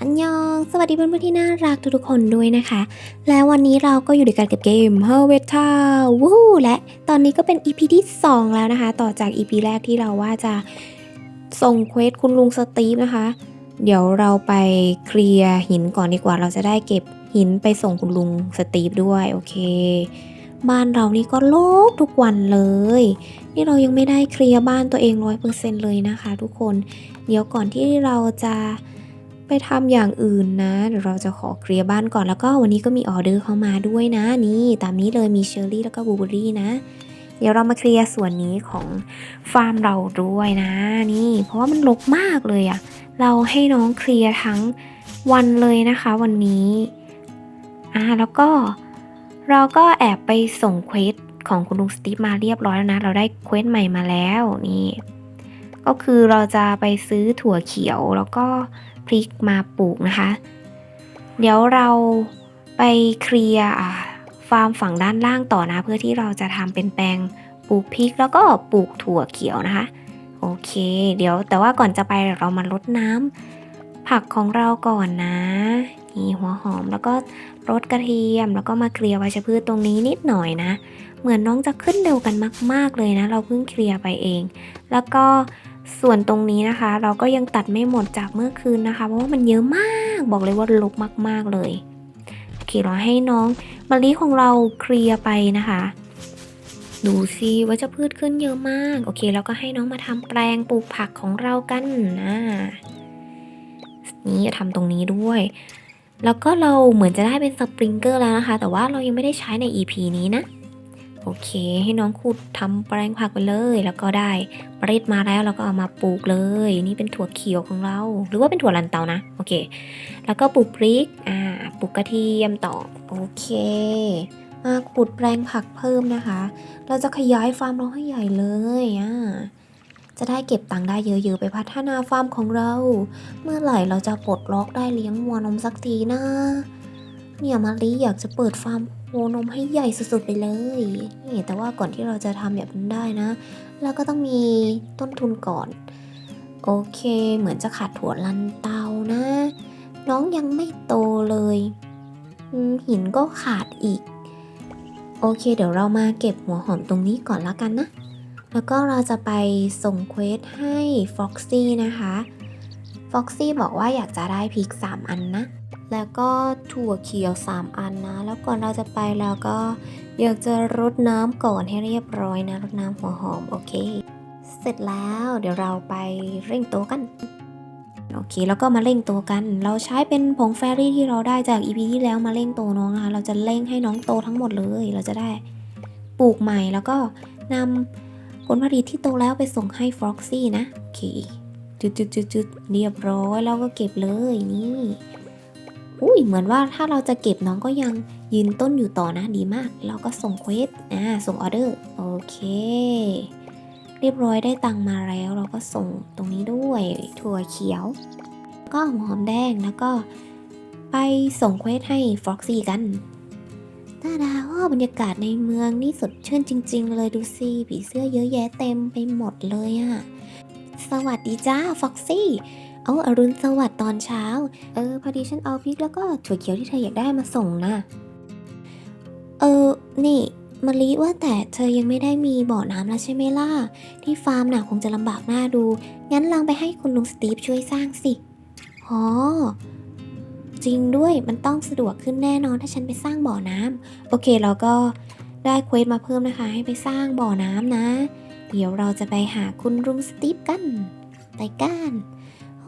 อันยอง สวัสดีเพื่อนๆที่น่ารักทุกๆคนด้วยนะคะ และวันนี้เราก็อยู่ด้วยกันกับเกม h e r w e t a วู้และตอนนี้ก็เป็น EP ที่ 2 แล้วนะคะ ต่อจาก EP แรกที่เราว่าจะส่งเควสคุณลุงสตีฟนะคะ เดี๋ยวเราไปเคลียร์หินก่อนดีกว่า เราจะได้เก็บหินไปส่งคุณลุงสตีฟด้วย โอเค บ้านเรานี่ก็โลกทุกวันเลย นี่เรายังไม่ได้เคลียร์บ้านตัวเองร้อยเปอร์เซ็นเลยนะคะ ทุกคน เดี๋ยวก่อนที่เราจะ ไปทำอย่างอื่นนะเดี๋ยวเราจะขอเคลียร์บ้านก่อนแล้วก็วันนี้ก็มีออเดอร์เข้ามาด้วยนะนี่ตามนี้เลยมีเชอร์รี่แล้วก็บูเบอร์รี่นะ เดี๋ยวเรามาเคลียร์ส่วนนี้ของฟาร์มเราด้วยนะ นี่ เพราะว่ามันรกมากเลยอะเราให้น้องเคลียร์ทั้งวันเลยนะคะ วันนี้อ่าแล้วก็เราก็แอบไปส่งเควสของคุณลุงสตีฟมาเรียบร้อยแล้วนะ เราได้เควสใหม่มาแล้วนี่ ก็คือเราจะไปซื้อถั่วเขียวแล้วก็พริกมาปลูกนะคะ เดี๋ยวเราไปเคลียร์ฟาร์มฝั่งด้านล่างต่อนะ เพื่อที่เราจะทำเป็นแปลงปลูกพริกแล้วก็ปลูกถั่วเขียวนะคะ โอเค เดี๋ยวแต่ว่าก่อนจะไปเรามารดน้ำผักของเราก่อนนะนี่หัวหอมแล้วก็รดกระเทียมแล้วก็มาเคลียร์วัชพืชตรงนี้นิดหน่อยนะ เหมือนน้องจะขึ้นเร็วกันมาก ๆเลยนะ เราเพิ่งเคลียร์ไปเอง แล้วก็ ส่วนตรงนี้นะคะ เราก็ยังตัดไม่หมดจากเมื่อคืนนะคะ เพราะว่ามันเยอะมากบอกเลยว่าลกมาก ๆเลยโอเคเราให้น้องมะลิของเราเคลียร์ไปนะคะ ดูสิว่าจะพืชขึ้นเยอะมาก โอเคแล้วก็ให้น้องมาทำแปลงปลูกผักของเรากันนะนี่ทำตรงนี้ด้วย แล้วก็เราเหมือนจะได้เป็นสปริงเกอร์แล้วนะคะ แต่ว่าเรายังไม่ได้ใช้ใน EP นี้นะ โอเค ให้น้องขุดทำแปลงผักไปเลย แล้วก็ได้เมล็ดมาแล้วเราก็เอามาปลูกเลย นี่เป็นถั่วเขียวของเรา หรือว่าเป็นถั่วลันเตานะโอเค แล้วก็ปลูกพริกอ่าปลูกกระเทียมต่อโอเคมาขุดแปลงผักเพิ่มนะคะ เราจะขยายฟาร์มเราให้ใหญ่เลยอ่าจะได้เก็บตังค์ได้เยอะๆ ไปพัฒนาฟาร์มของเรา เมื่อไหร่เราจะปลดล็อกได้เลี้ยงวัวนมสักทีนะ เนี่ยมารีอยากจะเปิดฟาร์ม วัวนมให้ใหญ่สุดๆไปเลยนี่แต่ว่าก่อนที่เราจะทำแบบนั้นได้นะเราก็ต้องมีต้นทุนก่อน โอเค เหมือนจะขาดถั่วลันเตานะ น้องยังไม่โตเลยหินก็ขาดอีก โอเค เดี๋ยวเรามาเก็บหัวหอมตรงนี้ก่อนละกันนะ แล้วก็เราจะไปส่งเควสให้ฟ็อกซี่นะคะฟ็อกซี่บอกว่าอยากจะได้พริก 3 อันนะ แล้วก็ถั่วเขียว 3 อันนะ แล้วก่อนเราจะไปเราก็อยากจะรดน้ำก่อนให้เรียบร้อยนะ รดน้ำหัวหอม โอเค เสร็จแล้วเดี๋ยวเราไปเร่งตัวกัน โอเค แล้วก็มาเร่งตัวกัน เราใช้เป็นผงแฟรี่ที่เราได้จาก EP ที่แล้วมาเร่งตัวน้องนะคะ เราจะเร่งให้น้องโตทั้งหมดเลย เราจะได้ปลูกใหม่แล้วก็นำผลผลิตที่โตแล้วไปส่งให้ฟ็อกซี่นะ โอเคจุดจุดจุดจุดเรียบร้อยแล้วก็เก็บเลยนี่ อุ้ยเหมือนว่าถ้าเราจะเก็บน้องก็ยังยืนต้นอยู่ต่อนะดีมาก เราก็ส่งเควสอ่าส่งออเดอร์ โอเค เรียบร้อยได้ตังมาแล้วเราก็ส่งตรงนี้ด้วยถั่วเขียว ก็หัวหอมแดงแล้วก็ไปส่งเควสให้ฟ็อกซี่กันตาดาว่าบรรยากาศในเมืองนี่สดชื่นจริง ๆ เลยดูสิผีเสื้อเยอะแยะเต็มไปหมดเลยอะสวัสดีจ้าฟ็อกซี่ เอาอรุณสวัสดิ์ตอนเช้า เออ พอดีฉันเอาพริกแล้วก็ถั่วเขียวที่เธออยากได้มาส่งนะ เออ นี่มะลิว่าแต่เธอยังไม่ได้มีบ่อน้ำแล้วใช่ไหมล่ะ ที่ฟาร์มน่ะคงจะลำบากหน้าดู งั้นลองไปให้คุณลุงสตีฟช่วยสร้างสิอ๋อจริงด้วยมันต้องสะดวกขึ้นแน่นอนถ้าฉันไปสร้างบ่อน้ำโอเคเราก็ได้เควสมาเพิ่มนะคะ ให้ไปสร้างบ่อน้ำนะ เดี๋ยวเราจะไปหาคุณลุงสตีฟกัน ไปกัน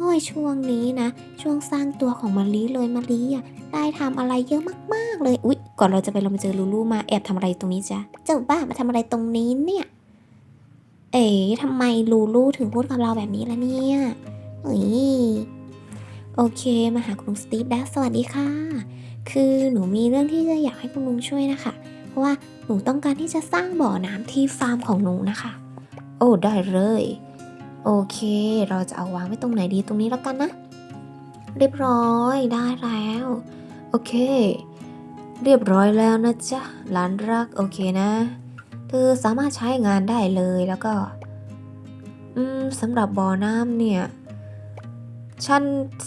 โอ้ยช่วงนี้นะ ช่วงสร้างตัวของมะลิเลยมะลิอะได้ทำอะไรเยอะมากๆเลยอุ๊ยก่อนเราจะไปเรามาเจอลูลูมาแอบทำอะไรตรงนี้จ๊ะเจ้าบ้ามาทำอะไรตรงนี้เนี่ย เอ๋ทำไมลูลูถึงพูดกับเราแบบนี้ล่ะเนี่ยเอ้ยโอเคมาหาคุณลุงสตีฟแล้วสวัสดีค่ะ คือหนูมีเรื่องที่จะอยากให้คุณลุงช่วยนะคะ เพราะว่าหนูต้องการที่จะสร้างบ่อน้ำที่ฟาร์มของหนูนะคะ โอ้ได้เลย โอเค เราจะเอาวางไว้ตรงไหนดีตรงนี้แล้วกันนะ เรียบร้อยได้แล้ว โอเค เรียบร้อยแล้วนะจ๊ะหลานรักโอเคนะ เธอสามารถใช้งานได้เลยแล้วก็อืมสำหรับบ่อน้ำเนี่ย ฉัน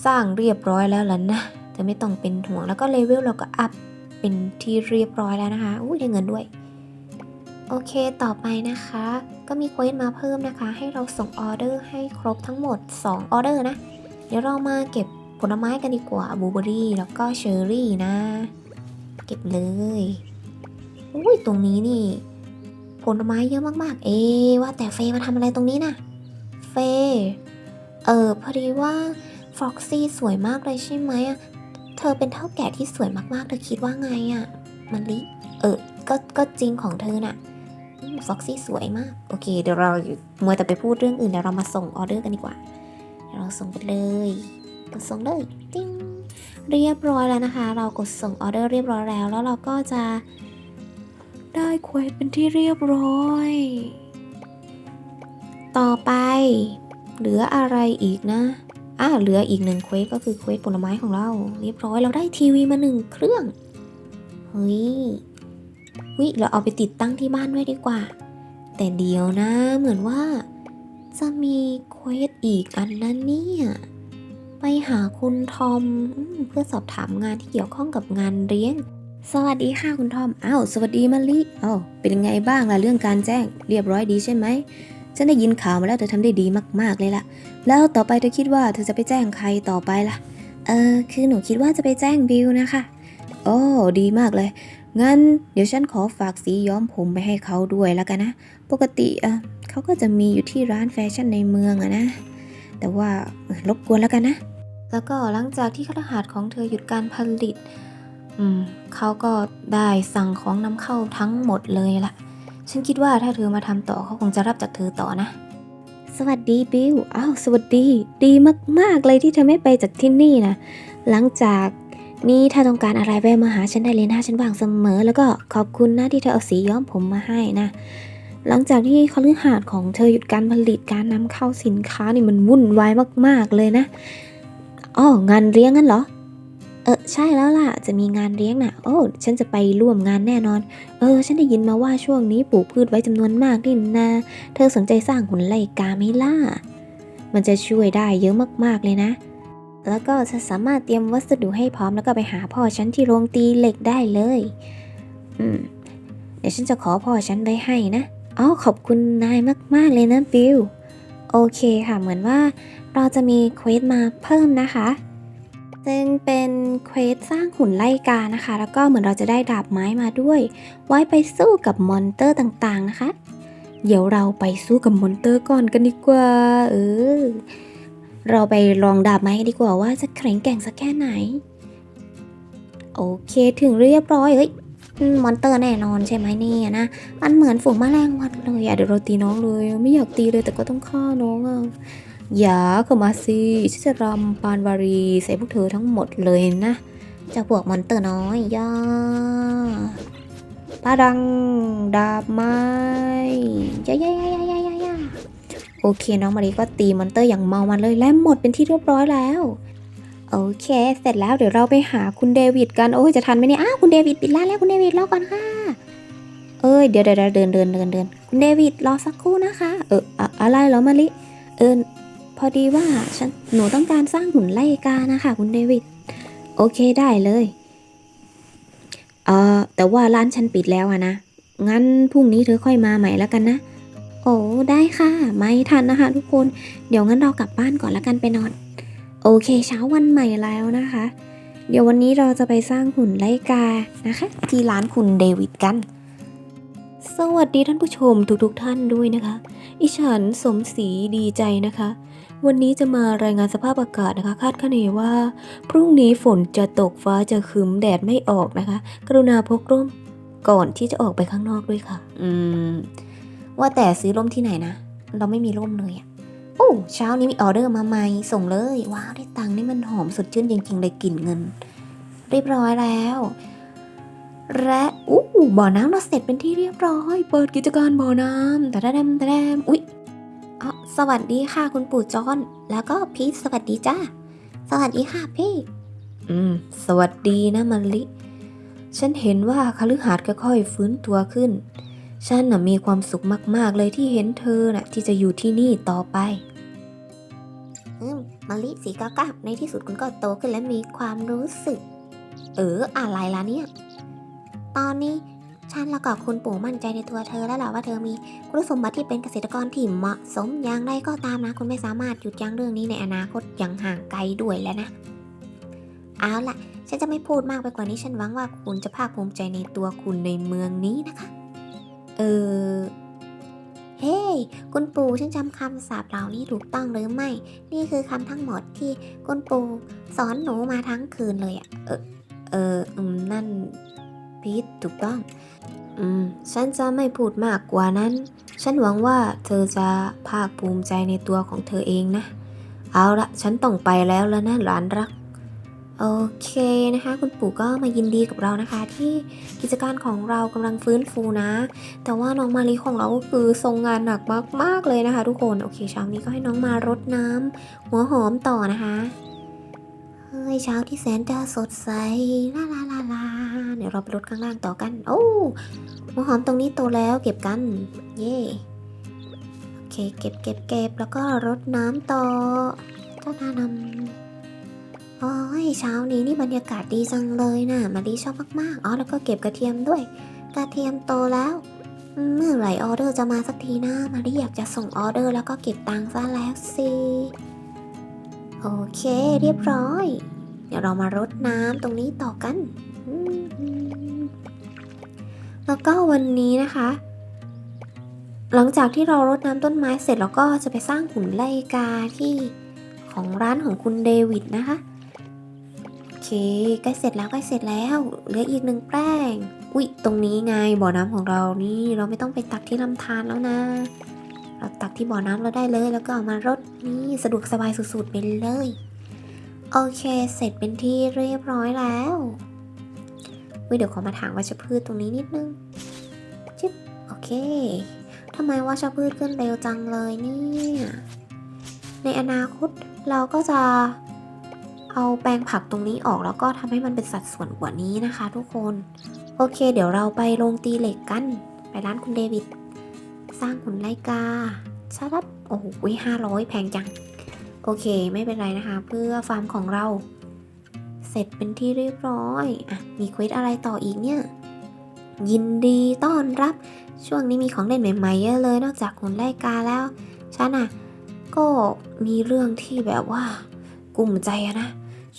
สร้างเรียบร้อยแล้วล่ะนะเธอไม่ต้องเป็นห่วงแล้วก็เลเวลเราก็อัพเป็นที่เรียบร้อยแล้วนะคะ อุ้ยได้เงินด้วย โอเค ต่อไปนะคะ ก็มีเควสมาเพิ่มนะคะ ให้เราส่งออเดอร์ให้ครบทั้งหมด 2 ออเดอร์นะ เดี๋ยวเรามาเก็บผลไม้กันดีกว่าบลูเบอรี่แล้วก็เชอร์รี่นะ เก็บเลยอุ้ยตรงนี้นี่ ผลไม้เยอะมากๆ เอะว่าแต่เฟย์มาทำอะไรตรงนี้นะเฟย์เออพอดีว่าฟ็อกซี่สวยมากเลยใช่ไหมอะเธอเป็นเท่าแก่ที่สวยมากๆเธอคิดว่าไงอะมันลิเออก็ก็จริงของเธอน่ะ ฟ็อกซี่สวยมาก โอเค เดี๋ยวเรามัวแต่ไปพูดเรื่องอื่นเดี๋ยวเรามาส่งออเดอร์กันดีกว่า เราส่งไปเลยกดส่งเลยติ้งเรียบร้อยแล้วนะคะ เรากดส่งออเดอร์เรียบร้อยแล้ว แล้วเราก็จะได้เควสเป็นที่เรียบร้อย ต่อไปเหลืออะไรอีกนะอ่าเหลืออีกหนึ่งเควสก็คือเควสผลไม้ของเรา เรียบร้อยเราได้ทีวีมาหนึ่งเครื่อง เฮ้ย วิเราเอาไปติดตั้งที่บ้านไว้ดีกว่า แต่เดี๋ยวนะ เหมือนว่า จะมีเควสอีกอันนั้นเนี่ย ไปหาคุณทอมอมเพื่อสอบถามงานที่เกี่ยวข้องกับงานเลี้ยง สวัสดีค่ะคุณทอมอ้าวสวัสดีมาลิอ้าวเป็นไงบ้างล่ะเรื่องการแจ้ง เรียบร้อยดีใช่ไหมฉันได้ยินข่าวมาแล้วเธอทำได้ดีมากๆเลยล่ะ แล้วต่อไปเธอคิดว่าเธอจะไปแจ้งใครต่อไปล่ะ เออคือหนูคิดว่าจะไปแจ้งบิวนะคะ โอ้ดีมากเลย งั้นเดี๋ยวฉันขอฝากสีย้อมผมไปให้เขาด้วยแล้วกันนะ ปกติเออเขาก็จะมีอยู่ที่ร้านแฟชั่นในเมืองอะนะ แต่ว่ารบกวนแล้วกันนะ แล้วก็หลังจากที่คฤหาสน์ของเธอหยุดการผลิต อืมเขาก็ได้สั่งของนำเข้าทั้งหมดเลยล่ะฉันคิดว่าถ้าเธอมาทำต่อเขาคงจะรับจากเธอต่อนะ สวัสดีบิลอ้าวสวัสดี ดีมากๆเลยที่เธอไม่ไปจากที่นี่นะหลังจาก นี้ถ้าต้องการอะไรแวะมาหาฉันได้เลยนะฉันว่างเสมอ แล้วก็ขอบคุณนะที่เธอเอาสีย้อมผมมาให้นะ หลังจากที่คฤหาสน์ของเธอหยุดการผลิตการนำเข้าสินค้านี่มันวุ่นวายมาก ๆเลยนะอ๋องานเลี้ยงงั้นเหรอ เออใช่แล้วล่ะ จะมีงานเลี้ยงน่ะ โอ้ฉันจะไปร่วมงานแน่นอน เออ ฉันได้ยินมาว่าช่วงนี้ปลูกพืชไว้จำนวนมากนี่นาเธอสนใจสร้างหุ่นไลกาไหมล่ะมันจะช่วยได้เยอะมากๆเลยนะ แล้วก็จะสามารถเตรียมวัสดุให้พร้อมแล้วก็ไปหาพ่อฉันที่โรงตีเหล็กได้เลย อืม เดี๋ยวฉันจะขอพ่อฉันไว้ให้นะอ๋อขอบคุณนายมาก ๆ เลยนะบิลโอเคค่ะ เหมือนว่าเราจะมีเควสมาเพิ่มนะคะซึ่งเป็นเควสสร้างหุ่นไล่กานะคะ แล้วก็เหมือนเราจะได้ดาบไม้มาด้วย ไว้ไปสู้กับมอนเตอร์ต่างๆนะคะ เดี๋ยวเราไปสู้กับมอนเตอร์ก่อนกันดีกว่า เออ เราไปลองดาบไม้กันดีกว่าว่าจะแข็งแกร่งสักแค่ไหน โอเคถึงเรียบร้อยเฮ้ยมอนเตอร์แน่นอนใช่ไหมเนี่ยนะมันเหมือนฝูงแมลงวันเลยอะเดี๋ยวเราตีน้องเลย ไม่อยากตีเลยแต่ก็ต้องฆ่าน้องอะอย่าเข้ามาสิฉันจะรำปานวารีใส่พวกเธอทั้งหมดเลยนะจะพวกมอนเตอร์น้อยย่าปาดังดาบไม้ย่าย่าย่าย่าย่าย่าย่า โอเคน้องมารีก็ตีมอนเตอร์อย่างเมามันเลยและหมดเป็นที่เรียบร้อยแล้วโอเค เสร็จแล้วเดี๋ยวเราไปหาคุณเดวิดกันโอ้ยจะทันไหมเนี่ยอ้าวคุณเดวิดปิดร้านแล้วคุณเดวิดรอก่อนค่ะ เอ้ยเดี๋ยวเดี๋ยวเดินเดินเดินเดินคุณเดวิดรอสักครู่นะคะ เอออะอะไรเหรอมาลิเออพอดีว่าฉันหนูต้องการสร้างหุ่นไล่กานะคะคุณเดวิดโอเคได้เลยเออแต่ว่าร้านฉันปิดแล้วอะนะงั้นพรุ่งนี้เธอค่อยมาใหม่แล้วกันนะ โอ้ได้ค่ะ ไม่ทันนะคะ ทุกคน เดี๋ยวงั้นเรากลับบ้านก่อนแล้วกันไปนอน โอเค เช้าวันใหม่แล้วนะคะ เดี๋ยววันนี้เราจะไปสร้างหุ่นไลกานะคะ ที่ร้านคุณเดวิดกัน สวัสดีท่านผู้ชมทุกๆทท่านด้วยนะคะ อิฉันสมศรีดีใจนะคะวันนี้จะมารายงานสภาพอากาศนะคะ คาดคะเนว่า พรุ่งนี้ฝนจะตกฟ้าจะครึ้มแดดไม่ออกนะคะ กรุณาพกร่มก่อนที่จะออกไปข้างนอกด้วยค่ะ อืม ว่าแต่ซื้อร่มที่ไหนนะ เราไม่มีร่มเลยอะโอ้เช้านี้มีออเดอร์มาใหม่ส่งเลย ว้าวได้ตังค์นี่มันหอมสดชื่นจริงๆเลยกลิ่นเงิน เรียบร้อยแล้ว และอู้บ่อน้ำเราเสร็จเป็นที่เรียบร้อย เปิดกิจการบ่อน้ำแต่แดมแต่แดมอุ๊ยอ๋อสวัสดีค่ะคุณปู่จอนแล้วก็พีทสวัสดีจ้าสวัสดีค่ะพี่ อืม สวัสดีนะมะลิ ฉันเห็นว่าคฤหาสน์ค่อยๆฟื้นตัวขึ้น ฉันน่ะมีความสุขมาก ๆ เลยที่เห็นเธอน่ะ ที่จะอยู่ที่นี่ต่อไป อืมมาลิสีก้าก้าในที่สุดคุณก็โตขึ้นและมีความรู้สึก เอออะไรล่ะเนี่ย ตอนนี้ฉันแล้วก็คุณปู่มั่นใจในตัวเธอแล้วล่ะว่าเธอมีคุณสมบัติที่เป็นเกษตรกรที่เหมาะสมอย่างไรก็ตามนะ คุณไม่สามารถหยุดยั้งเรื่องนี้ในอนาคตอย่างห่างไกลด้วยแล้วนะ เอาล่ะ ฉันจะไม่พูดมากไปกว่านี้ฉันหวังว่าคุณจะภาคภูมิใจในตัวคุณในเมืองนี้นะคะ เออ เฮ้คุณปู่ฉันจำคำสาปเหล่านี้ถูกต้องหรือไม่ นี่คือคำทั้งหมดที่คุณปู่สอนหนูมาทั้งคืนเลยอะเออ เอออืมนั่นพีทถูกต้อง อืม ฉันจะไม่พูดมากกว่านั้น ฉันหวังว่าเธอจะภาคภูมิใจในตัวของเธอเองนะ เอาละ ฉันต้องไปแล้วแล้วนะหลานรัก โอเคนะคะ คุณปู่ก็มายินดีกับเรานะคะ ที่กิจการของเรากำลังฟื้นฟูนะ แต่ว่าน้องมารีของเราก็คือทรงงานหนักมากๆเลยนะคะ ทุกคนโอเคเช้านี้ก็ให้น้องมารดน้ำหัวหอมต่อนะคะเฮ้ยเช้าที่แสนจะสดใสลาลาลาลาเดี๋ยวเราไปรดข้างล่างต่อกัน โอ้หัวหอมตรงนี้โตแล้วเก็บกัน เย่โอเคเก็บเก็บเก็บแล้วก็รดน้ำต่อเจ้านานำ โอ้ยเช้านี้นี่บรรยากาศดีจังเลยนะมารีชอบมากๆ อ๋อแล้วก็เก็บกระเทียมด้วย กระเทียมโตแล้ว เมื่อไหร่ออเดอร์จะมาสักทีนะมารีอยากจะส่งออเดอร์แล้วก็เก็บตังค์ซะแล้วสิโอเคเรียบร้อย เดี๋ยวเรามารดน้ำตรงนี้ต่อกัน แล้วก็วันนี้นะคะ หลังจากที่เรารดน้ำต้นไม้เสร็จเราก็จะไปสร้างหุ่นไลกาที่ของร้านของคุณเดวิดนะคะ ใกล้เสร็จแล้วใกล้เสร็จแล้วเหลืออีกหนึ่งแป้ง อุ๊ย ตรงนี้ไงบ่อน้ำของเรานี่เราไม่ต้องไปตักที่ลำธารแล้วนะ เราตักที่บ่อน้ำเราได้เลย แล้วก็เอามารดนี่สะดวกสบายสุดๆไปเลย โอเคเสร็จเป็นที่เรียบร้อยแล้วอุ๊ยเดี๋ยวขอมาถางวัชพืชตรงนี้นิดนึงจิ๊บโอเคทำไมวัชพืชขึ้นเร็วจังเลยเนี่ยในอนาคตเราก็จะ เอาแปลงผักตรงนี้ออกแล้วก็ทำให้มันเป็นสัดส่วนกว่านี้นะคะ ทุกคน โอเค เดี๋ยวเราไปลงตีเหล็กกัน ไปร้านคุณเดวิด สร้างหุ่นไลกาชารับโอ้โหห้าร้อยแพงจัง โอเค ไม่เป็นไรนะคะ เพื่อฟาร์มของเรา เสร็จเป็นที่เรียบร้อย อะ มีเควสอะไรต่ออีกเนี่ย ยินดีต้อนรับ ช่วงนี้มีของเล่นใหม่ๆเยอะเลย นอกจากหุ่นไลกาแล้วฉันอะก็มีเรื่องที่แบบว่ากุ่มใจนะ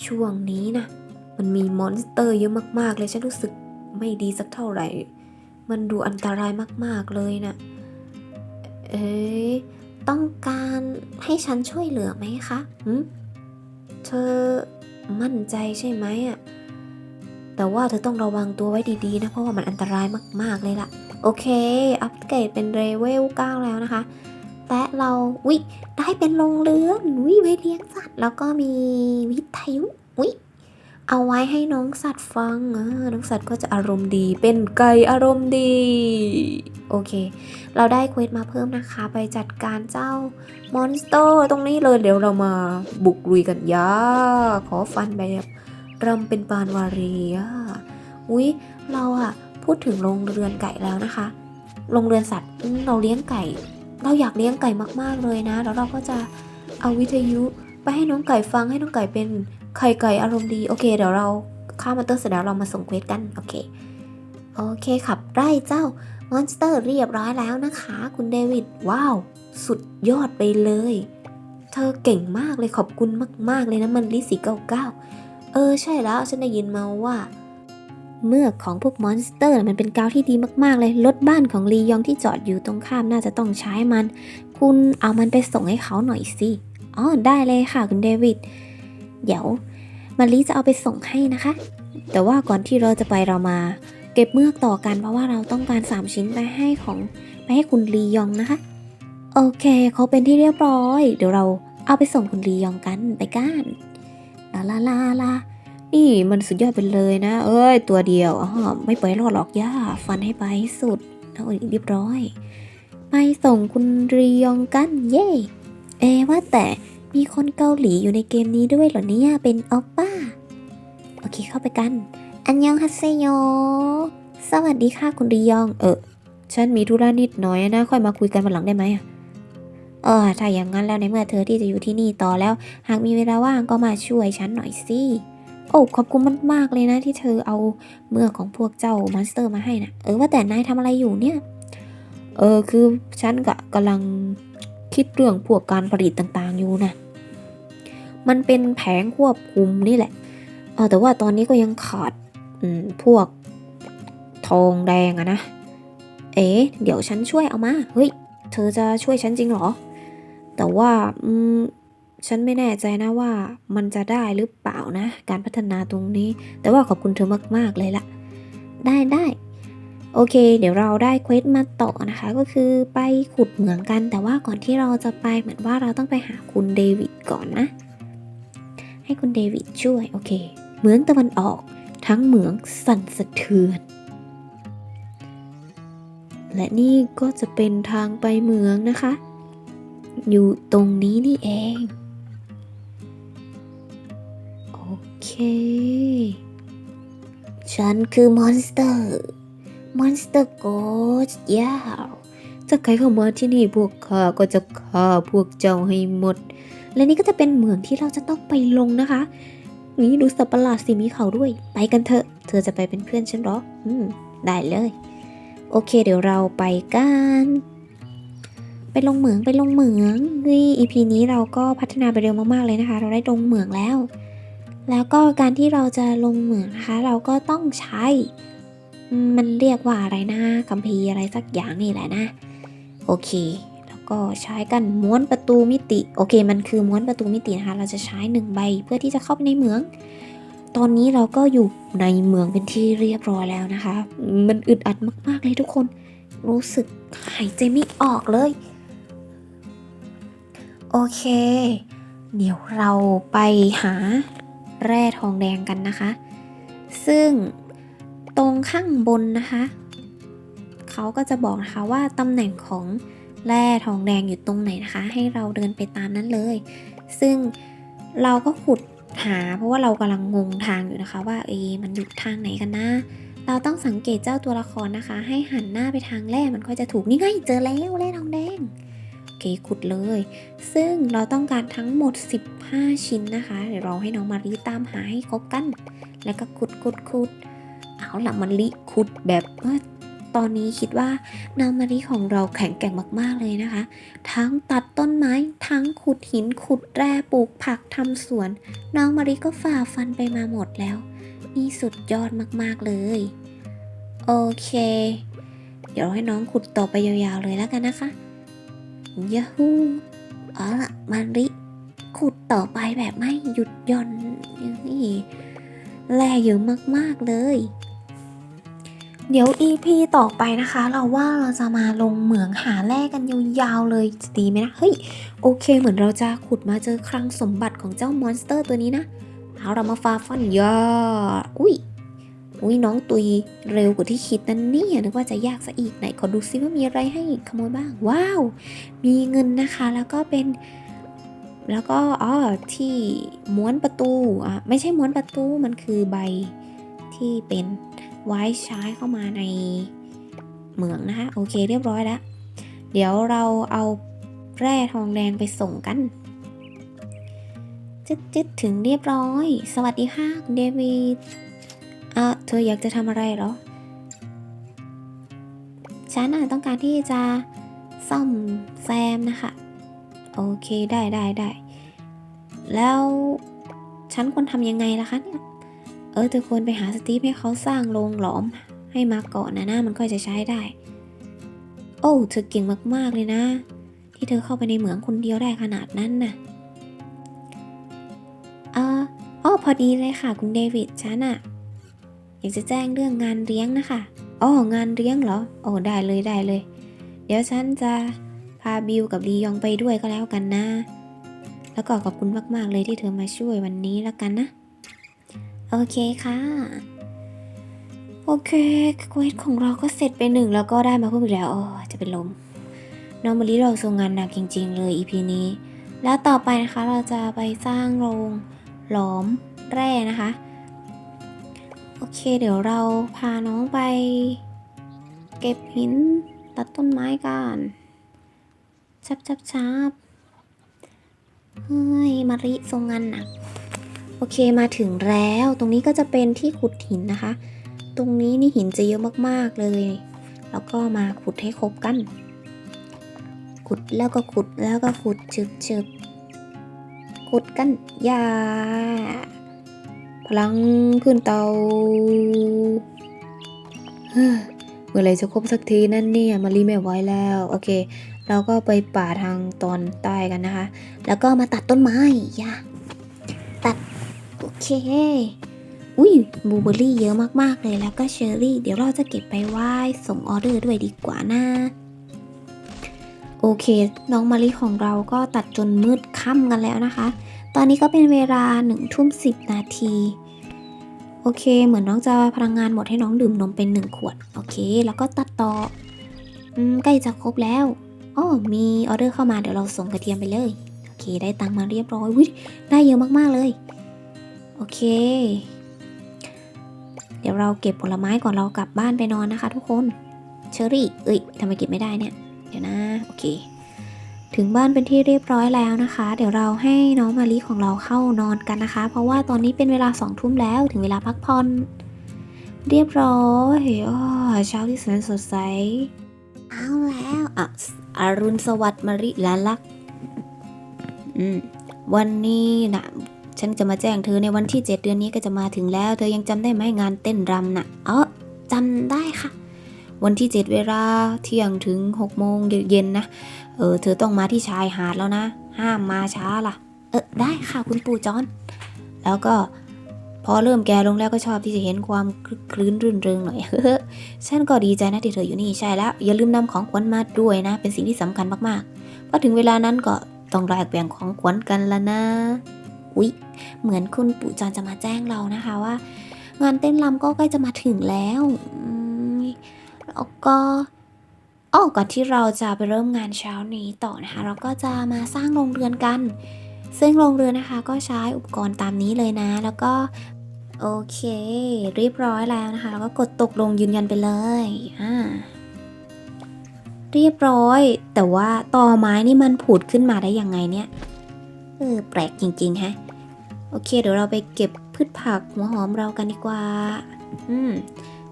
ช่วงนี้นะมันมีมอนสเตอร์เยอะมากๆเลยฉันรู้สึกไม่ดีสักเท่าไหร่ มันดูอันตรายมากๆเลยนะเอ๊ะต้องการให้ฉันช่วยเหลือไหมคะหืมเธอมั่นใจใช่ไหมอะแต่ว่าเธอต้องระวังตัวไว้ดีๆนะ เพราะว่ามันอันตรายมากๆเลยล่ะ โอเค อัปเกรดเป็นเรเวล9แล้วนะคะ แต่เราวิได้เป็นโรงเรือนวิไว้เลี้ยงสัตว์ แล้วก็มีวิทยุวิเอาไว้ให้น้องสัตว์ฟังเออน้องสัตว์ก็จะอารมณ์ดี เป็นไก่อารมณ์ดี โอเค เราได้เควสมาเพิ่มนะคะ ไปจัดการเจ้ามอนสเตอร์ตรงนี้เลยเดี๋ยวเรามาบุกรุยกันยาขอฟันแบบรำเป็นปานวารีอะอุ้ยเราอะพูดถึงโรงเรือนไก่แล้วนะคะ โรงเรือนสัตว์เราเลี้ยงไก่ เราอยากเลี้ยงไก่มากๆเลยนะ แล้วเราก็จะเอาวิทยุไปให้น้องไก่ฟังให้น้องไก่เป็นไข่ไก่อารมณ์ดีโอเคเดี๋ยวเราข้ามมอนเตอร์เสร็จแล้วเรามาส่งเควสกันโอเคโอเคขับไล่เจ้ามอนสเตอร์เรียบร้อยแล้วนะคะ คุณเดวิดว้าว สุดยอดไปเลย เธอเก่งมากเลยขอบคุณมาก ๆ เลยนะมันลิสีเก้าเก้าเออใช่แล้วฉันได้ยินมาว่า เมือกของพวกมอนสเตอร์ มันเป็นกาวที่ดีมากๆเลยรถบ้านของลียองที่จอดอยู่ตรงข้ามน่าจะต้องใช้มัน คุณเอามันไปส่งให้เขาหน่อยสิอ๋อได้เลยค่ะคุณเดวิดเดี๋ยวมารีจะเอาไปส่งให้นะคะ แต่ว่าก่อนที่เราจะไปเรามา เก็บเมือกต่อกันเพราะว่าเราต้องการ 3 ชิ้นไปให้ของไปให้คุณลียองนะคะ โอเคเขาเป็นที่เรียบร้อย เดี๋ยวเราเอาไปส่งคุณลียองกันไปกันลาลาลาลา นี่มันสุดยอดไปเลยนะ เอ้ย ตัวเดียวอ๋อไม่ไปรอดหรอกย่า ฟันให้ไปให้สุดเอาอีกเรียบร้อย ไปส่งคุณรียองกัน เย่เอว่าแต่มีคนเกาหลีอยู่ในเกมนี้ด้วยเหรอเนี่ย เป็นออปป้า โอเคเข้าไปกัน อันยองฮัสเซโย สวัสดีค่ะคุณรียอง เออ ฉันมีธุระนิดหน่อยนะ ค่อยมาคุยกันวันหลังได้ไหมอะเออถ้าอย่างนั้นแล้วในเมื่อเธอที่จะอยู่ที่นี่ต่อแล้ว หากมีเวลาว่างก็มาช่วยฉันหน่อยสิ โอ้ขอบคุณมากๆเลยนะที่เธอเอาเมือกของพวกเจ้ามอนสเตอร์มาให้นะเออว่าแต่นายทำอะไรอยู่เนี่ย เออคือฉันกะกำลังคิดเรื่องพวกการผลิตต่างๆอยู่นะมันเป็นแผงควบคุมนี่แหละเออแต่ว่าตอนนี้ก็ยังขาดพวกทองแดงอะนะ เอ๊ะเดี๋ยวฉันช่วยเอามา เฮ้ย เธอจะช่วยฉันจริงเหรอ แต่ว่าอืม ฉันไม่แน่ใจนะว่ามันจะได้หรือเปล่านะ การพัฒนาตรงนี้ แต่ว่าขอบคุณเธอมาก ๆ เลยละได้ได้โอเค เดี๋ยวเราได้เควสมาต่อนะคะ ก็คือไปขุดเหมืองกัน แต่ว่าก่อนที่เราจะไปเหมือนว่าเราต้องไปหาคุณเดวิดก่อนนะ ให้คุณเดวิดช่วย โอเค เหมืองตะวันออก ทั้งเหมืองสั่นสะเทือน และนี่ก็จะเป็นทางไปเหมืองนะคะ อยู่ตรงนี้นี่เอง เค ฉันคือมอนสเตอร์ มอนสเตอร์โกสยาวถ้าใครเข้ามาที่นี่พวกข้าก็จะฆ่าพวกเจ้าให้หมด และนี่ก็จะเป็นเหมืองที่เราจะต้องไปลงนะคะ นี่ดูสัตว์ประหลาดสิมีเขาด้วย ไปกันเถอะ เธอจะไปเป็นเพื่อนฉันหรอ อืม ได้เลย โอเค เดี๋ยวเราไปกันไปลงเหมืองไปลงเหมืองเฮ้ย EP นี้เราก็พัฒนาไปเร็วมากๆเลยนะคะ เราได้ลงเหมืองแล้ว แล้วก็การที่เราจะลงเหมืองนะคะ เราก็ต้องใช้มมันเรียกว่าอะไรนะคัมภีร์อะไรสักอย่างนี่แหละนะ โอเค แล้วก็ใช้กันม้วนประตูมิติ โอเค มันคือม้วนประตูมิตินะคะ เราจะใช้หนึ่งใบเพื่อที่จะเข้าไปในเหมือง ตอนนี้เราก็อยู่ในเมืองเป็นที่เรียบร้อยแล้วนะคะ มันอึดอัดมาก ๆ เลยทุกคน รู้สึกหายใจไม่ออกเลย โอเค เดี๋ยวเราไปหา แร่ทองแดงกันนะคะ ซึ่งตรงข้างบนนะคะ เขาก็จะบอกนะคะว่าตำแหน่งของแร่ทองแดงอยู่ตรงไหนนะคะ ให้เราเดินไปตามนั้นเลย ซึ่งเราก็ขุดหา เพราะว่าเรากำลังงงทางอยู่นะคะ ว่าเอะมันอยู่ทางไหนกันนะ เราต้องสังเกตเจ้าตัวละครนะคะ ให้หันหน้าไปทางแร่มันค่อยจะถูกนี่ไงเจอแล้วแร่ทองแดง เคขุดเลย ซึ่งเราต้องการทั้งหมด 15 ชิ้นนะคะ เดี๋ยวเราให้น้องมารีตามหาให้ครบกัน แล้วก็ขุดขุดขุดเอาละมารีขุดแบบเออตอนนี้คิดว่าน้องมารีของเราแข็งแกร่งมากๆเลยนะคะ ทั้งตัดต้นไม้ ทั้งขุดหิน ขุดแร่ปลูกผักทำสวน น้องมารีก็ฝ่าฟันไปมาหมดแล้ว นี่สุดยอดมากๆเลย โอเค เดี๋ยวให้น้องขุดต่อไปยาวๆเลยแล้วกันนะคะ ยาฮูเอาละมาริขุดต่อไปแบบไม่หยุดย่อนนี่แร่เยอะมากๆเลย เดี๋ยว EP ต่อไปนะคะ เราว่าเราจะมาลงเหมืองหาแร่กันยาวๆเลยดีไหมนะ เฮ้ย โอเค เหมือนเราจะขุดมาเจอคลังสมบัติของเจ้ามอนสเตอร์ตัวนี้นะ เอาเรามาฟาฟันยาอุ้ย อุ้ยน้องตุยเร็วกว่าที่คิดนั่นนี่นึกว่าจะยากซะอีกไหนขอดูซิว่ามีอะไรให้ขโมยบ้าง ว้าว มีเงินนะคะ แล้วก็เป็น แล้วก็อ๋อที่ม้วนประตูอะไม่ใช่ม้วนประตูมันคือใบที่เป็นไว้ใช้เข้ามาในเหมืองนะคะโอเคเรียบร้อยแล้ว เดี๋ยวเราเอาแร่ทองแดงไปส่งกันจึ๊ดจึ๊ดถึงเรียบร้อย สวัสดีค่ะคุณเดวิด อะเธออยากจะทำอะไรเหรอ ฉันน่ะต้องการที่จะซ่อมแซมนะคะ โอเคได้ได้ได้ แล้วฉันควรทำยังไงล่ะคะเนี่ย เออเธอควรไปหาสตีฟให้เขาสร้างโรงหลอมให้มาก่อนนะนะมันค่อยจะใช้ได้ โอ้เธอเก่งมากๆเลยนะ ที่เธอเข้าไปในเหมืองคนเดียวได้ขนาดนั้นน่ะเอออ๋อพอดีเลยค่ะ คุณเดวิดฉันอะ อยากจะแจ้งเรื่องงานเลี้ยงนะคะอ๋องานเลี้ยงเหรอโอ้ได้เลยได้เลย เดี๋ยวฉันจะพาบิวกับลียองไปด้วยก็แล้วกันนะ แล้วก็ขอบคุณมาก ๆ เลยที่เธอมาช่วยวันนี้แล้วกันนะ โอเคค่ะ โอเคเควสของเราก็เสร็จไปหนึ่งแล้วก็ได้มาเพิ่มอีกแล้วโอ้จะเป็นลมน้องมะลิเราทรงงานหนักจริง ๆ เลย EP นี้ แล้วต่อไปนะคะเราจะไปสร้างโรงหลอมแร่นะคะ อเคเดี๋ยวเราพาน้องไป เก็บหินตัดต้นไม้กันชับชับชับเฮ้ยมาริทรงงานหนัก โอเคมาถึงแล้ว ตรงนี้ก็จะเป็นที่ขุดหินนะคะ ตรงนี้นี่หินจะเยอะมากๆเลย แล้วก็มาขุดให้ครบกัน ขุดแล้วก็ขุดแล้วก็ขุดชึบชึบขุดกันอย่า พลังขึ้นเตาเฮ้อเมื่อไรจะครบสักทีนั่นเนี่ยมารีไม่ไหวแล้ว โอเค เราก็ไปป่าทางตอนใต้กันนะคะ แล้วก็มาตัดต้นไม้ย่าตัด โอเค อุ้ยบูเบอร์รี่เยอะมากๆเลยแล้วก็เชอร์รี่ เดี๋ยวเราจะเก็บไปไหว้ส่งออเดอร์ด้วยดีกว่านะโอเค น้องมารีของเราก็ตัดจนมืดค่ำกันแล้วนะคะ ตอนนี้ก็เป็นเวลาหนึ่งทุ่มสิบนาที โอเค เหมือนน้องจะพลังงานหมดให้น้องดื่มนมเป็นหนึ่งขวด โอเค แล้วก็ตัดต่ออืมใกล้จะครบแล้วอ๋อมีออเดอร์เข้ามาเดี๋ยวเราส่งกระเทียมไปเลย โอเค ได้ตังมาเรียบร้อยวิได้เยอะมากๆเลย โอเค เดี๋ยวเราเก็บผลไม้ก่อนเรากลับบ้านไปนอนนะคะ ทุกคน เชอรี่ เอ้ยทำไมเก็บไม่ได้เนี่ย เดี๋ยวนะ โอเค ถึงบ้านเป็นที่เรียบร้อยแล้วนะคะ เดี๋ยวเราให้น้องมาลิของเราเข้านอนกันนะคะ เพราะว่าตอนนี้เป็นเวลาสองทุ่มแล้วถึงเวลาพักผ่อนเรียบร้อยอ้อเช้าที่แสนสดใสเอาแล้วอะอรุณสวัสดิ์มาริหลานลักอืมวันนี้นะฉันจะมาแจ้งเธอในวันที่ 7 เดือนนี้ก็จะมาถึงแล้ว เธอยังจำได้ไหมงานเต้นรำน่ะอ๋อจำได้ค่ะ วันที่ 7 เวลาเที่ยงถึง6โมงเย็นๆนะ เออ เธอต้องมาที่ชายหาดแล้วนะ ห้ามมาช้าล่ะ เออ ได้ค่ะคุณปู่จอน แล้วก็พอเริ่มแก่ลงแล้วก็ชอบที่จะเห็นความคลื้นรื่นเริงหน่อยฉันก็ดีใจนะที่เธออยู่นี่ใช่แล้ว อย่าลืมนำของขวัญมาด้วยนะ เป็นสิ่งที่สำคัญมากๆพอถึงเวลานั้นก็ต้องแลกแบ่งของขวัญกันละนะ อุ๊ย เหมือนคุณปู่จอนจะมาแจ้งเรานะคะว่า งานเต้นรำก็ใกล้จะมาถึงแล้วอืมแล้วก็ อ้อก่อนที่เราจะไปเริ่มงานเช้านี้ต่อนะคะ เราก็จะมาสร้างโรงเรือนกัน ซึ่งโรงเรือนนะคะก็ใช้อุปกรณ์ตามนี้เลยนะ แล้วก็โอเค เรียบร้อยแล้วนะคะ แล้วก็กดตกลงยืนยันไปเลยอ่าเรียบร้อย แต่ว่าตอไม้นี่มันผุดขึ้นมาได้ยังไงเนี่ยเออแปลกจริงๆฮะโอเค เดี๋ยวเราไปเก็บพืชผักหัวหอมเรากันดีกว่า อืม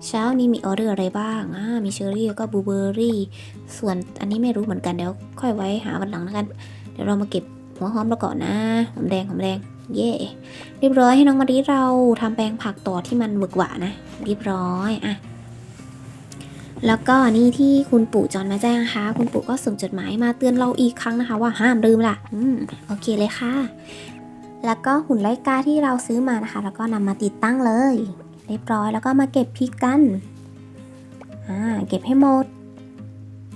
เช้านี้มีออเดอร์อะไรบ้างอ่ามีเชอร์รี่แล้วก็บลูเบอร์รี่ ส่วนอันนี้ไม่รู้เหมือนกันเดี๋ยวค่อยไว้หาวันหลังแล้วกัน เดี๋ยวเรามาเก็บหัวหอมเราก่อนนะหอมแดงหอมแดง เย่เรียบร้อยให้น้องมารีเราทำแปลงผักต่อที่มันหมึกหวานนะ เรียบร้อยอะแล้วก็นี่ที่คุณปู่จอนมาแจ้งนะคะ คุณปู่ก็ส่งจดหมายมาเตือนเราอีกครั้งนะคะ ว่าห้ามลืมล่ะ อืมโอเคเลยค่ะ แล้วก็หุ่นไลกาที่เราซื้อมานะคะ แล้วก็นำมาติดตั้งเลย เรียบร้อยแล้วก็มาเก็บพริกกัน อ่า เก็บให้หมด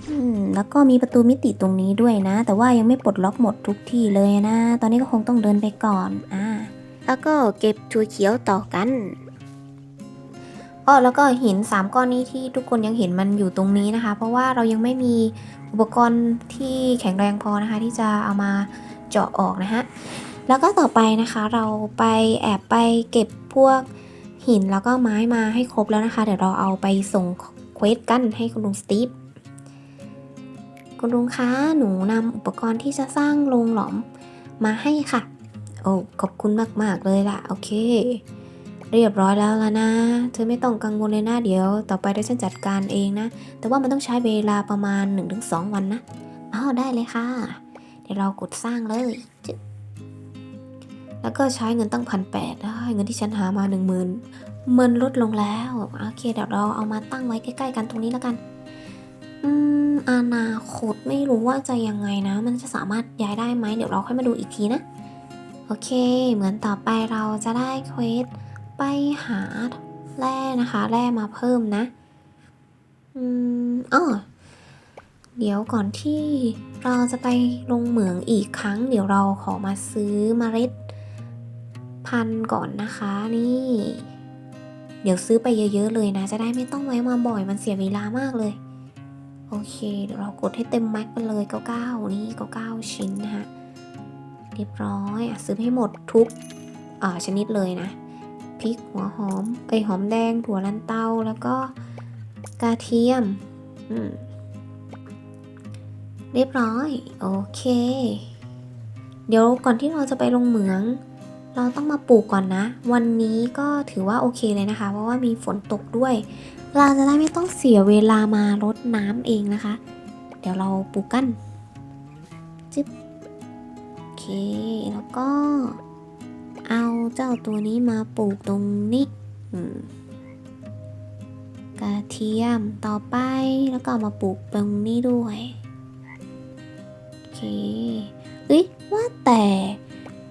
อืม แล้วก็มีประตูมิติตรงนี้ด้วยนะ แต่ว่ายังไม่ปลดล็อกหมดทุกที่เลยนะ ตอนนี้ก็คงต้องเดินไปก่อน อ่า แล้วก็เก็บถั่วเขียวต่อกันอ๋อแล้วก็หินสามก้อนนี้ที่ทุกคนยังเห็นมันอยู่ตรงนี้นะคะ เพราะว่าเรายังไม่มีอุปกรณ์ที่แข็งแรงพอนะคะ ที่จะเอามาเจาะออกนะฮะ แล้วก็ต่อไปนะคะเราไปแอบไปเก็บพวก หินแล้วก็ไม้มาให้ครบแล้วนะคะ เดี๋ยวเราเอาไปส่งเควสกันให้คุณลุงสตีฟคุณลุงคะหนูนำอุปกรณ์ที่จะสร้างโรงหลอมมาให้ค่ะ โอ้ขอบคุณมาก ๆ เลยล่ะ โอเค เรียบร้อยแล้วล่ะนะ เธอไม่ต้องกังวลเลยนะเดี๋ยว ต่อไปเดี๋ยวฉันจัดการเองนะ แต่ว่ามันต้องใช้เวลาประมาณ 1-2 วันนะอ้าได้เลยค่ะ เดี๋ยวเรากดสร้างเลย แล้วก็ใช้เงินตั้งพันแปดได้เงินที่ฉันหามาหนึ่งหมื่นมันลดลงแล้วโอเคเดี๋ยวเราเอามาตั้งไว้ใกล้ๆกันตรงนี้แล้วกัน อืมอนาคตไม่รู้ว่าจะยังไงนะ มันจะสามารถย้ายได้ไหมเดี๋ยวเราค่อยมาดูอีกทีนะ โอเค เหมือนต่อไปเราจะได้เควสไปหาแร่นะคะแร่มาเพิ่มนะ อืมอ๋อเดี๋ยวก่อนที่เราจะไปลงเหมืองอีกครั้ง เดี๋ยวเราขอมาซื้อมเมล็ด พันก่อนนะคะนี่ เดี๋ยวซื้อไปเยอะๆเลยนะ จะได้ไม่ต้องไว้มาบ่อยมันเสียเวลามากเลย โอเคเดี๋ยวเรากดให้เต็มแม็กไปเลย99นี่99ชิ้นนะคะเรียบร้อยอซื้อให้หมดทุกอ่าชนิดเลยนะพริกหัวหอมเอ้ยหอมแดงถั่วลันเตาแล้วก็กระเทียมอืมเรียบร้อย โอเค เดี๋ยวก่อนที่เราจะไปลงเหมือง เราต้องมาปลูกก่อนนะ วันนี้ก็ถือว่าโอเคเลยนะคะ เพราะว่ามีฝนตกด้วย เราจะได้ไม่ต้องเสียเวลามารดน้ำเองนะคะ เดี๋ยวเราปลูกกันจึ๊บโอเคแล้วก็ เอาเจ้าตัวนี้มาปลูกตรงนี้กระเทียมต่อไปแล้วก็มาปลูกตรงนี้ด้วย โอเคเอ้ยว่าแต่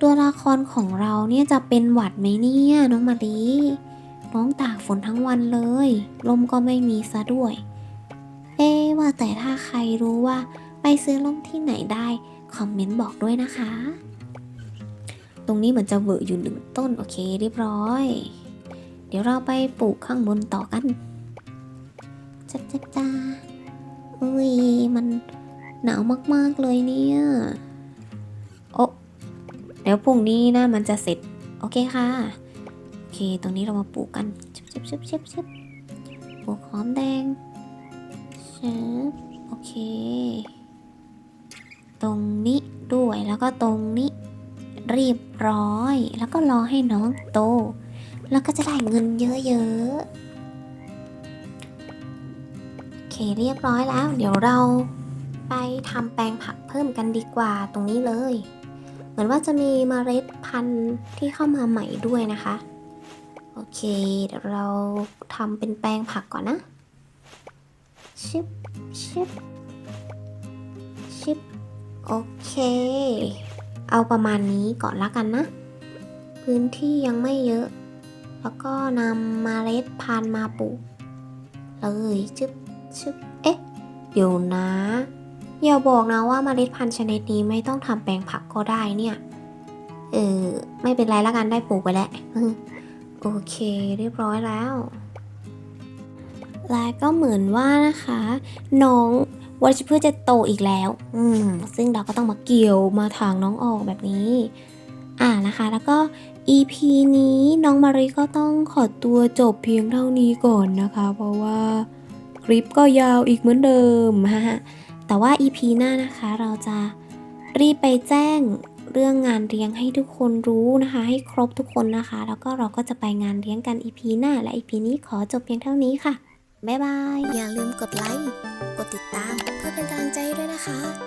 ตัวละครของเราเนี่ยจะเป็นหวัดไหมเนี่ยน้องมารีน้องตากฝนทั้งวันเลย ลมก็ไม่มีซะด้วย เอ๊ว่าแต่ถ้าใครรู้ว่า ไปซื้อล่มที่ไหนได้ คอมเมนต์บอกด้วยนะคะ ตรงนี้เหมือนจะเวอร์อยู่หนึ่งต้นโอเคเรียบร้อย เดี๋ยวเราไปปลูกข้างบนต่อกันจ้าจ้าจ้าอุ้ยมันหนาวมากๆเลยเนี่ย โอะ เดี๋ยวพรุ่งนี้นะมันจะเสร็จ โอเคค่ะ โอเค ตรงนี้เรามาปลูกกันชิบชิบชิบชิบชิบปลูกหอมแดงชิบโอเค ตรงนี้ด้วยแล้วก็ตรงนี้เรียบร้อย แล้วก็รอให้น้องโต แล้วก็จะได้เงินเยอะๆ โอเคเรียบร้อยแล้ว เดี๋ยวเราไปทำแปลงผักเพิ่มกันดีกว่าตรงนี้เลย เหมือนว่าจะมีเมล็ดพันธุ์ที่เข้ามาใหม่ด้วยนะคะ โอเค เดี๋ยวเราทำเป็นแปลงผักก่อนนะ ชิบชิบชิบโอเค เอาประมาณนี้ก่อนละกันนะ พื้นที่ยังไม่เยอะ แล้วก็นำมเมล็ดพันธุ์มาปลูกเลยชึบชึบเอ๊ะ เดี๋ยวนะ อย่าบอกนะว่าเมล็ดพันธุ์ชนิดนี้ไม่ต้องทำแปลงผักก็ได้เนี่ย เออ ไม่เป็นไรละกันได้ปลูกไปแล้ว โอเค เรียบร้อยแล้ว และก็เหมือนว่านะคะ น้องวัชพืชจะโตอีกแล้ว อืม ซึ่งเราก็ต้องมาเกี่ยวมาถางน้องออกแบบนี้ อ่านะคะ แล้วก็ EP นี้น้องมาริก็ต้องขอตัวจบเพียงเท่านี้ก่อนนะคะ เพราะว่าคลิปก็ยาวอีกเหมือนเดิมฮะ แต่ว่า EP หน้านะคะเราจะรีบไปแจ้งเรื่องงานเลี้ยงให้ทุกคนรู้นะคะ ให้ครบทุกคนนะคะ แล้วก็เราก็จะไปงานเลี้ยงกัน EP หน้า และ EP นี้ขอจบเพียงเท่านี้ค่ะ บ๊ายบาย อย่าลืมกดไลค์ กดติดตามเพื่อเป็นกำลังใจด้วยนะคะ